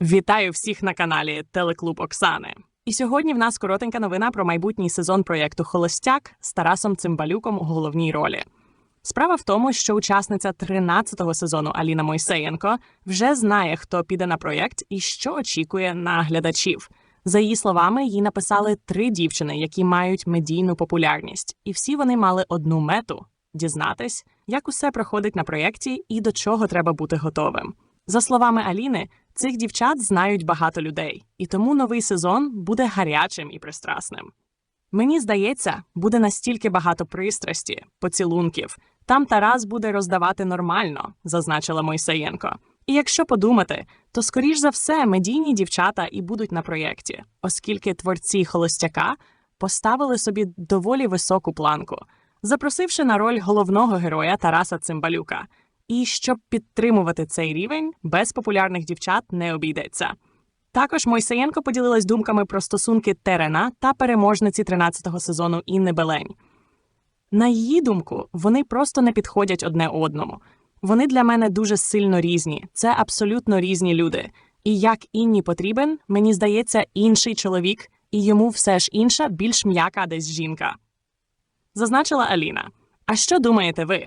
Вітаю всіх на каналі Телеклуб Оксани. І сьогодні в нас коротенька новина про майбутній сезон проєкту Холостяк з Тарасом Цимбалюком у головній ролі. Справа в тому, що учасниця 13-го сезону Аліна Мойсеєнко вже знає, хто піде на проєкт і що очікує на глядачів. За її словами, їй написали три дівчини, які мають медійну популярність, і всі вони мали одну мету дізнатись, як усе проходить на проєкті і до чого треба бути готовим. За словами Аліни, цих дівчат знають багато людей, і тому новий сезон буде гарячим і пристрасним. Мені здається, буде настільки багато пристрасті, поцілунків. Там Тарас буде роздавати нормально, зазначила Мойсеєнко. І якщо подумати, то скоріш за все медійні дівчата і будуть на проєкті, оскільки творці холостяка поставили собі доволі високу планку, запросивши на роль головного героя Тараса Цимбалюка. І щоб підтримувати цей рівень, без популярних дівчат не обійдеться. Також Мойсеєнко поділилась думками про стосунки Терена та переможниці 13-го сезону Інни Белень. На її думку, вони просто не підходять одне одному. Вони для мене дуже сильно різні. Це абсолютно різні люди. І як Інні потрібен, мені здається, інший чоловік, і йому все ж інша, більш м'яка десь жінка. Зазначила Аліна. А що думаєте ви?